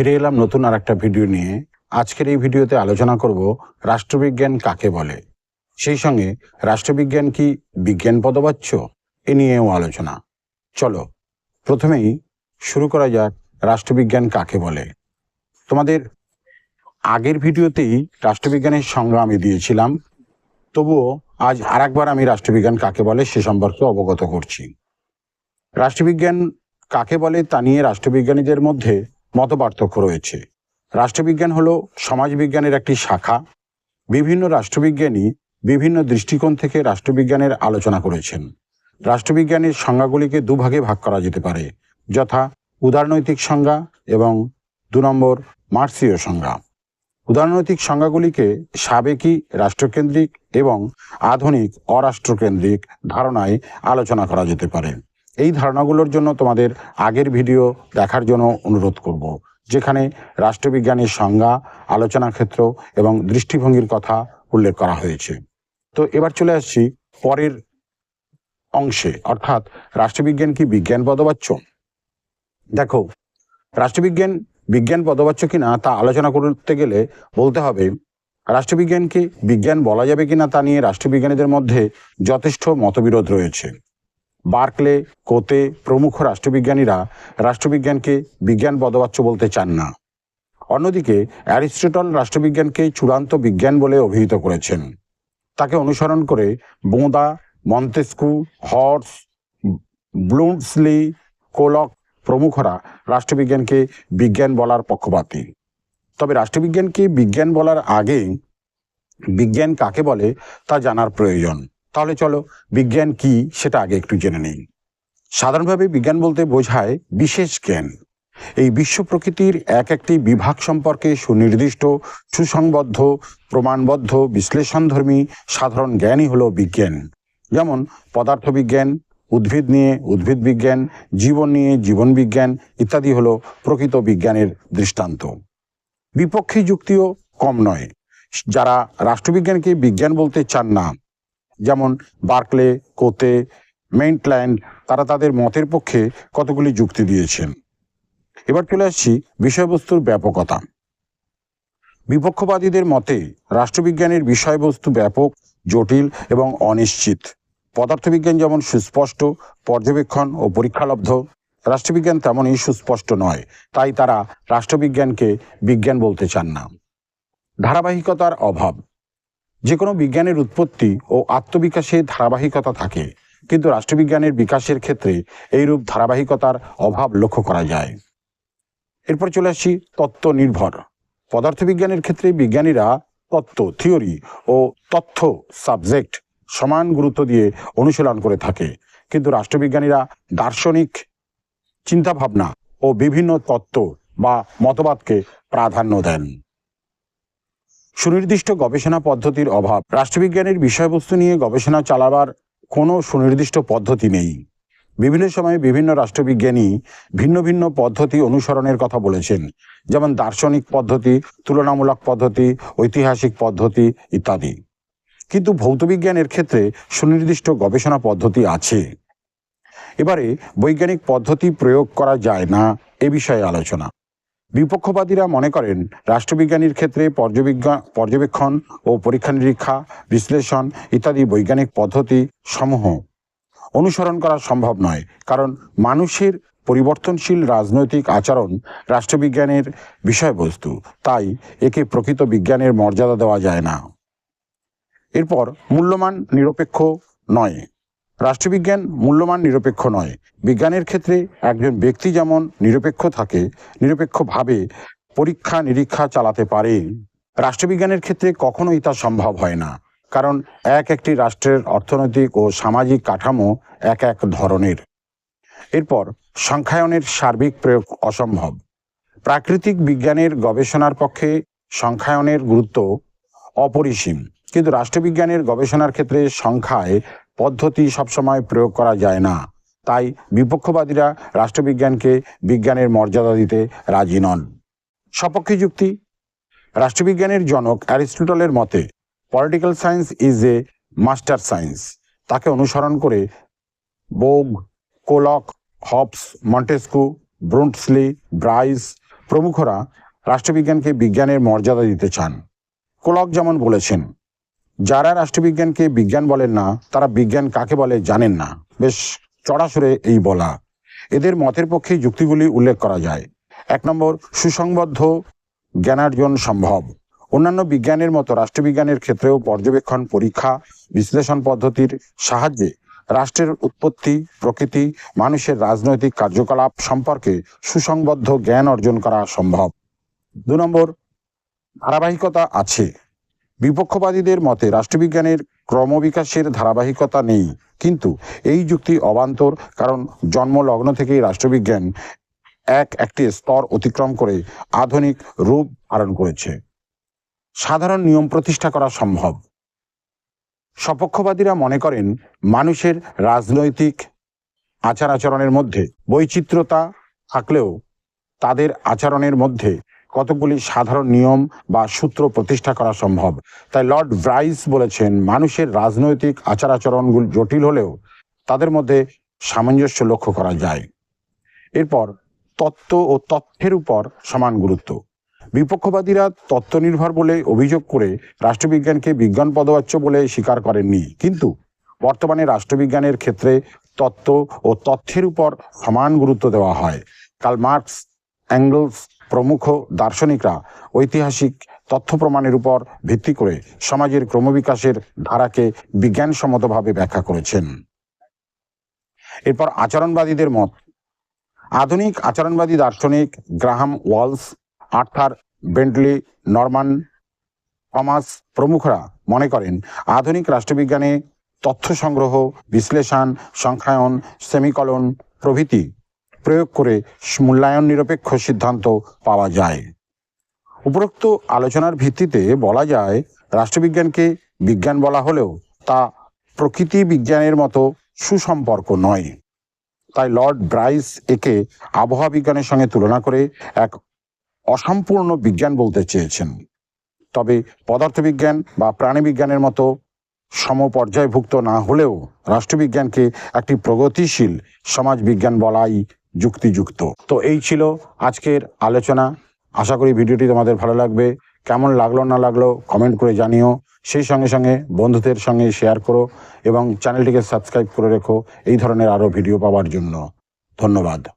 ফিরে এলাম নতুন আর একটা ভিডিও নিয়ে। আজকের এই ভিডিওতে আলোচনা করব রাষ্ট্রবিজ্ঞান কাকে বলে? সেই সঙ্গে রাষ্ট্রবিজ্ঞান কি বিজ্ঞান পদবাচ্য? এ নিয়েও আলোচনা। চলো, প্রথমেই শুরু করা যাক রাষ্ট্রবিজ্ঞান কাকে বলে। তোমাদের আগের ভিডিওতেই রাষ্ট্রবিজ্ঞানের সংজ্ঞা আমি দিয়েছিলাম। তবুও আজ আরেকবার আমি রাষ্ট্রবিজ্ঞান কাকে বলে সে সম্পর্কে অবগত করছি। রাষ্ট্রবিজ্ঞান কাকে বলে তা নিয়ে রাষ্ট্রবিজ্ঞানীদের মধ্যে মত পার্থক্য রয়েছে। রাষ্ট্রবিজ্ঞান হলো সমাজবিজ্ঞানের একটি শাখা। বিভিন্ন রাষ্ট্রবিজ্ঞানী বিভিন্ন দৃষ্টিকোণ থেকে রাষ্ট্রবিজ্ঞানের আলোচনা করেছেন। রাষ্ট্রবিজ্ঞানের সংজ্ঞাগুলিকে দুভাগে ভাগ করা যেতে পারে, যথা উদারনৈতিক সংজ্ঞা এবং দু নম্বর মার্সীয় সংজ্ঞা। উদারনৈতিক সংজ্ঞাগুলিকে সাবেকি রাষ্ট্রকেন্দ্রিক এবং আধুনিক অরাষ্ট্রকেন্দ্রিক ধারণায় আলোচনা করা যেতে পারে। এই ধারণাগুলোর জন্য তোমাদের আগের ভিডিও দেখার জন্য অনুরোধ করব, যেখানে রাষ্ট্রবিজ্ঞানের সংজ্ঞা, আলোচনা ক্ষেত্র এবং দৃষ্টিভঙ্গির কথা উল্লেখ করা হয়েছে। তো এবার চলে আসছি পরের অংশে, অর্থাৎ রাষ্ট্রবিজ্ঞান কি বিজ্ঞান পদবাচ্য দেখো, রাষ্ট্রবিজ্ঞান বিজ্ঞান পদবাচ্য কিনা তা আলোচনা করতে গেলে বলতে হবে, রাষ্ট্রবিজ্ঞানকে বিজ্ঞান বলা যাবে কিনা তা নিয়ে রাষ্ট্রবিজ্ঞানীদের মধ্যে যথেষ্ট মতবিরোধ রয়েছে। বার্কলে, কোতে প্রমুখ রাষ্ট্রবিজ্ঞানীরা রাষ্ট্রবিজ্ঞানকে বিজ্ঞান পদবাচ্য বলতে চান না। অন্যদিকে, অ্যারিস্টটল রাষ্ট্রবিজ্ঞানকে চূড়ান্ত বিজ্ঞান বলে অভিহিত করেছেন। তাকে অনুসরণ করে বোঁদা, মন্তেস্কু, হর্স ব্লুন্সলি কোলক প্রমুখরা রাষ্ট্রবিজ্ঞানকে বিজ্ঞান বলার পক্ষপাতী। তবে রাষ্ট্রবিজ্ঞানকে বিজ্ঞান বলার আগে বিজ্ঞান কাকে বলে তা জানার প্রয়োজন। তাহলে চলো বিজ্ঞান কি সেটা আগে একটু জেনে নেই। সাধারণভাবে বিজ্ঞান বলতে বোঝায় বিশেষ জ্ঞান। এই বিশ্ব প্রকৃতির এক একটি বিভাগ সম্পর্কে সুনির্দিষ্ট, সুসংবদ্ধ, প্রমাণবদ্ধ, বিশ্লেষণধর্মী সাধারণ জ্ঞানই হলো বিজ্ঞান। যেমন পদার্থবিজ্ঞান, উদ্ভিদ নিয়ে উদ্ভিদ বিজ্ঞান, জীবন নিয়ে জীবন বিজ্ঞান ইত্যাদি হলো প্রকৃত বিজ্ঞানের দৃষ্টান্ত। বিপক্ষী যুক্তিও কম নয়। যারা রাষ্ট্রবিজ্ঞানকে বিজ্ঞান বলতে চান না যেমন বার্কলে, কোতে, মেইন্টল্যান্ড, তারা তাদের মতের পক্ষে কতগুলি যুক্তি দিয়েছেন। এবার চলে আসছি বিষয়বস্তুর ব্যাপকতা। বিপক্ষবাদীদের মতে রাষ্ট্রবিজ্ঞানের বিষয়বস্তু ব্যাপক, জটিল এবং অনিশ্চিত। পদার্থবিজ্ঞান যেমন সুস্পষ্ট, পর্যবেক্ষণ ও পরীক্ষালব্ধ, রাষ্ট্রবিজ্ঞান তেমনই সুস্পষ্ট নয়, তাই তারা রাষ্ট্রবিজ্ঞানকে বিজ্ঞান বলতে চান না। ধারাবাহিকতার অভাব। যে কোনো বিজ্ঞানের উৎপত্তি ও আত্মবিকাশে ধারাবাহিকতা থাকে, কিন্তু রাষ্ট্রবিজ্ঞানের বিকাশের ক্ষেত্রে এইরূপ ধারাবাহিকতার অভাব লক্ষ্য করা যায়। এরপর চলে আসছি তত্ত্ব নির্ভর পদার্থবিজ্ঞানের ক্ষেত্রে বিজ্ঞানীরা তত্ত্ব, থিওরি ও তথ্য সাবজেক্ট সমান গুরুত্ব দিয়ে অনুশীলন করে থাকে, কিন্তু রাষ্ট্রবিজ্ঞানীরা দার্শনিক চিন্তাভাবনা ও বিভিন্ন তত্ত্ব বা মতবাদকে প্রাধান্য দেন। সুনির্দিষ্ট গবেষণা পদ্ধতির অভাব। রাষ্ট্রবিজ্ঞানের বিষয়বস্তু নিয়ে গবেষণা চালাবার কোনো সুনির্দিষ্ট পদ্ধতি নেই। বিভিন্ন সময়ে বিভিন্ন রাষ্ট্রবিজ্ঞানী ভিন্ন ভিন্ন পদ্ধতি অনুসরণের কথা বলেছেন, যেমন দার্শনিক পদ্ধতি, তুলনামূলক পদ্ধতি, ঐতিহাসিক পদ্ধতি ইত্যাদি। কিন্তু ভৌতবিজ্ঞানের ক্ষেত্রে সুনির্দিষ্ট গবেষণা পদ্ধতি আছে। এবারে বৈজ্ঞানিক পদ্ধতি প্রয়োগ করা যায় না এ বিষয়ে আলোচনা। বিপক্ষবাদীরা মনে করেন, রাষ্ট্রবিজ্ঞানীর ক্ষেত্রে পর্যবেক্ষণ ও পরীক্ষা নিরীক্ষা, বিশ্লেষণ ইত্যাদি বৈজ্ঞানিক পদ্ধতি সমূহ অনুসরণ করা সম্ভব নয়। কারণ মানুষের পরিবর্তনশীল রাজনৈতিক আচরণ রাষ্ট্রবিজ্ঞানের বিষয়বস্তু। তাই একে প্রকৃত বিজ্ঞানের মর্যাদা দেওয়া যায় না। এরপর মূল্যমান নিরপেক্ষ নয়। রাষ্ট্রবিজ্ঞান মূল্যমান নিরপেক্ষ নয়। বিজ্ঞানের ক্ষেত্রে একজন ব্যক্তি যেমন নিরপেক্ষ থাকে, নিরপেক্ষভাবে পরীক্ষা নিরীক্ষা চালাতে পারে। রাষ্ট্রবিজ্ঞানের ক্ষেত্রে কখনোই তা সম্ভব হয় না, কারণ এক একটি রাষ্ট্রের অর্থনৈতিক ও সামাজিক কাঠামো এক এক ধরনের। এরপর সংখ্যায়নের সার্বিক প্রয়োগ অসম্ভব। প্রাকৃতিক বিজ্ঞানের গবেষণার পক্ষে সংখ্যায়নের গুরুত্ব অপরিসীম। কিন্তু রাষ্ট্রবিজ্ঞানের গবেষণার ক্ষেত্রে সংখ্যায় পদ্ধতি সবসময় প্রয়োগ করা যায় না। তাই বিপক্ষবাদীরা রাষ্ট্রবিজ্ঞানকে বিজ্ঞানের মর্যাদা দিতে রাজি নন। সপক্ষে যুক্তি, রাষ্ট্রবিজ্ঞানের জনক অ্যারিস্টটলের মতে, political science is a master science. তাকে অনুসরণ করে বোগ, কোলক, হবস, মন্টেস্কু, ব্রুন্টসলি, ব্রাইস প্রমুখরা রাষ্ট্রবিজ্ঞানকে বিজ্ঞানের মর্যাদা দিতে চান। কোলক যেমন বলেছেন যারা রাষ্ট্রবিজ্ঞানকে বিজ্ঞান বলেন না, তারা বিজ্ঞান কাকে বলে জানেন না। বেশ চড়াসুরে এই বলা। এদের মতের পক্ষে যুক্তিগুলি উল্লেখ করা যায়। এক নম্বর, সুসংবদ্ধ জ্ঞানার্জন সম্ভব। অন্যান্য বিজ্ঞানের মতো রাষ্ট্রবিজ্ঞানের ক্ষেত্রেও পর্যবেক্ষণ, পরীক্ষা, বিশ্লেষণ পদ্ধতির সাহায্যে রাষ্ট্রের উৎপত্তি, প্রকৃতি, মানুষের রাজনৈতিক কার্যকলাপ সম্পর্কে সুসংবদ্ধ জ্ঞান অর্জন করা সম্ভব। দু নম্বর, ধারাবাহিকতা আছে। বিপক্ষবাদীদের মতে রাষ্ট্রবিজ্ঞানের ক্রমবিকাশের ধারাবাহিকতা নেই। কিন্তু এই যুক্তি অবান্তর, কারণ জন্মলগ্ন থেকেই রাষ্ট্রবিজ্ঞান এক একটি স্তর অতিক্রম করে আধুনিক রূপ ধারণ করেছে। সাধারণ নিয়ম প্রতিষ্ঠা করা সম্ভব। সপক্ষবাদীরা মনে করেন, মানুষের রাজনৈতিক আচার আচরণের মধ্যে বৈচিত্র্যতা থাকলেও তাদের আচরণের মধ্যে কতগুলি সাধারণ নিয়ম বা সূত্র প্রতিষ্ঠা করা সম্ভব? তাই লর্ড ব্রাইস বলেছেন, মানুষের রাজনৈতিক আচার আচরণগুলি জটিল হলেও তাদের মধ্যে সামঞ্জস্য লক্ষ্য করা যায়। এরপর, তত্ত্ব ও তথ্যের উপর সমান গুরুত্ব। বিপক্ষবাদীরা তত্ত্ব নির্ভর বলে অভিযোগ করে রাষ্ট্রবিজ্ঞানকে বিজ্ঞান পদবাচ্য বলে স্বীকার করেননি। কিন্তু বর্তমানে রাষ্ট্রবিজ্ঞানের ক্ষেত্রে তত্ত্ব ও তথ্যের উপর সমান গুরুত্ব দেওয়া হয়। কাল মার্কস, অ্যাঙ্গলস প্রমুখ দার্শনিকরা ঐতিহাসিক তথ্য প্রমাণের উপর ভিত্তি করে সমাজের ক্রমবিকাশের ধারাকে বিজ্ঞানসম্মতভাবে ব্যাখ্যা করেছেন। এরপর আচরণবাদীদের মত। আধুনিক আচরণবাদী দার্শনিক Graham Wallas, Arthur Bentley, Norman Thomas প্রমুখরা মনে করেন, আধুনিক রাষ্ট্রবিজ্ঞানে তথ্য সংগ্রহ, বিশ্লেষণ, সংখ্যায়ন, সেমিকলন প্রভৃতি প্রয়োগ করে মূল্যায়ন নিরপেক্ষ সিদ্ধান্ত পাওয়া যায়। উপরোক্ত আলোচনার ভিত্তিতে বলা যায়, রাষ্ট্রবিজ্ঞানকে বিজ্ঞান বলা হলেও তা প্রকৃতি বিজ্ঞানের মতো সুসম্পর্ক নয়। তাই লর্ড ব্রাইস একে আবহাওয়া বিজ্ঞানের সঙ্গে তুলনা করে এক অসম্পূর্ণ বিজ্ঞান বলতে চেয়েছেন। তবে পদার্থবিজ্ঞান বা প্রাণীবিজ্ঞানের মতো সমপর্যায়ভুক্ত না হলেও রাষ্ট্রবিজ্ঞানকে একটি প্রগতিশীল সমাজ বিজ্ঞান বলাই যুক্তিযুক্ত। তো এই ছিল আজকের আলোচনা। আশা করি ভিডিওটি তোমাদের ভালো লাগবে। কেমন লাগল, না লাগল কমেন্ট করে জানিও। সেই সঙ্গে সঙ্গে বন্ধুদের সঙ্গে শেয়ার করো এবং চ্যানেলটিকে সাবস্ক্রাইব করে রেখো। এই ধরনের আরও ভিডিও পাওয়ার জন্য। ধন্যবাদ।